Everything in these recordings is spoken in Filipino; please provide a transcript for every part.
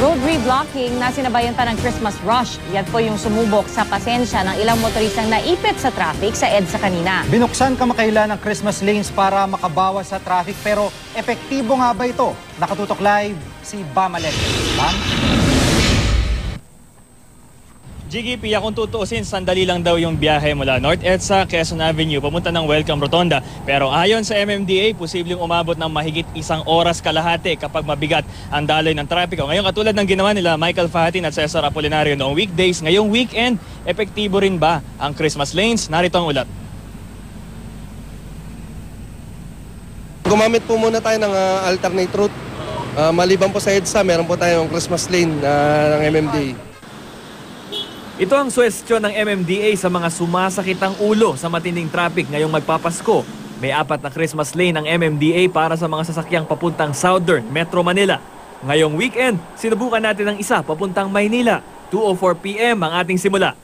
Road reblocking na sinabayan pa ng Christmas rush. Yan po yung sumubok sa pasensya ng ilang motoristang naipit sa traffic sa EDSA kanina. Binuksan kamakailan ng Christmas lanes para makabawas sa traffic pero epektibo nga ba ito? Nakatutok live si Bamalek. Bam? Pia, kung tutuusin, sandali lang daw yung biyahe mula North EDSA, Quezon Avenue, pamunta ng Welcome Rotonda. Pero ayon sa MMDA, posibleng umabot ng mahigit isang oras kalahati kapag mabigat ang daloy ng trapiko. Ngayon, katulad ng ginawa nila Michael Fahatin at Cesar Apolinario noong weekdays, ngayong weekend, epektibo rin ba ang Christmas lanes? Narito ang ulat. Gumamit po muna tayo ng ah, alternate route. Ah, maliban po sa EDSA, meron po tayong Christmas lane ah, ng MMDA. Ito ang suwestyon ng MMDA sa mga sumasakit ang ulo sa matinding traffic ngayong magpapasko. May apat na Christmas lane ng MMDA para sa mga sasakyang papuntang Southern Metro Manila. Ngayong weekend, sinubukan natin ang isa papuntang Maynila. 2.04pm ang ating simula.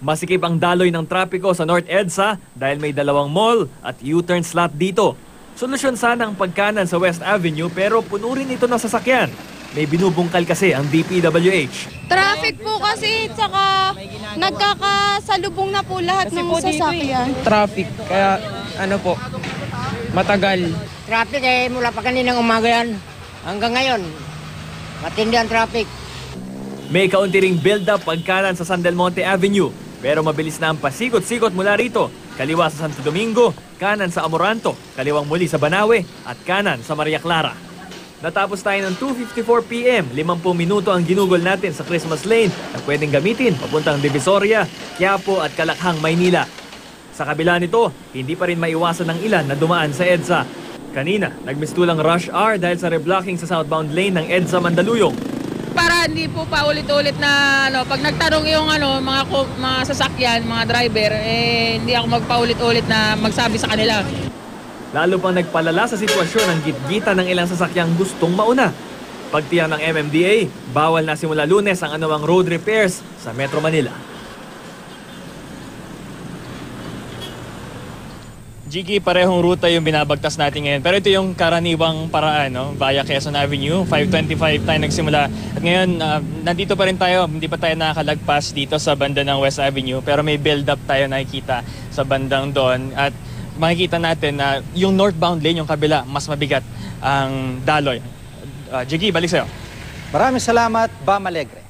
Masikip ang daloy ng trapiko sa North EDSA dahil may dalawang mall at U-turn slot dito. Solusyon sana ang pagkanan sa West Avenue pero puno rin ito ng sasakyan. May binubungkal kasi ang DPWH. Traffic po kasi, tsaka nagkakasalubong na po lahat ng sasakyan. traffic. Kaya ano po, matagal. Traffic eh, mula pa kaninang umaga yan. Hanggang ngayon, matindi ang traffic. May kaunti ring build-up pagkanan sa San Del Monte Avenue. Pero mabilis na ang pasikot-sikot mula rito. Kaliwa sa Santo Domingo, kanan sa Amoranto, kaliwang muli sa Banawe, at kanan sa Maria Clara. Natapos tayo ng 2.54pm, 50 minuto ang ginugol natin sa Christmas Lane na pwedeng gamitin papuntang Divisoria, Quiapo at Kalakhang, Maynila. Sa kabila nito, hindi pa rin maiwasan ng ilan na dumaan sa EDSA. Kanina, nagmistulang rush hour dahil sa reblocking sa southbound lane ng EDSA Mandaluyong. para hindi po paulit-ulit na ano, pag nagtanong yung ano, mga mga sasakyan, mga driver, eh hindi ako magpaulit-ulit na magsabi sa kanila. Lalo pang nagpalala sa sitwasyon ang gitgita ng ilang sasakyang gustong mauna. Pagtiyan ng MMDA, bawal na simula lunes ang anumang road repairs sa Metro Manila. Jiggy, parehong ruta yung binabagtas natin ngayon. Pero ito yung karaniwang paraan, no? Via Quezon Avenue, 525 tayo nagsimula. At ngayon, ah, nandito pa rin tayo, hindi pa tayo nakakalagpas dito sa banda ng West Avenue. Pero may build-up tayo nakikita sa bandang doon. At makikita natin na yung northbound lane, yung kabila, mas mabigat ang daloy. Uh, Jiggy, balik sa'yo. Maraming salamat, Bam Alegre.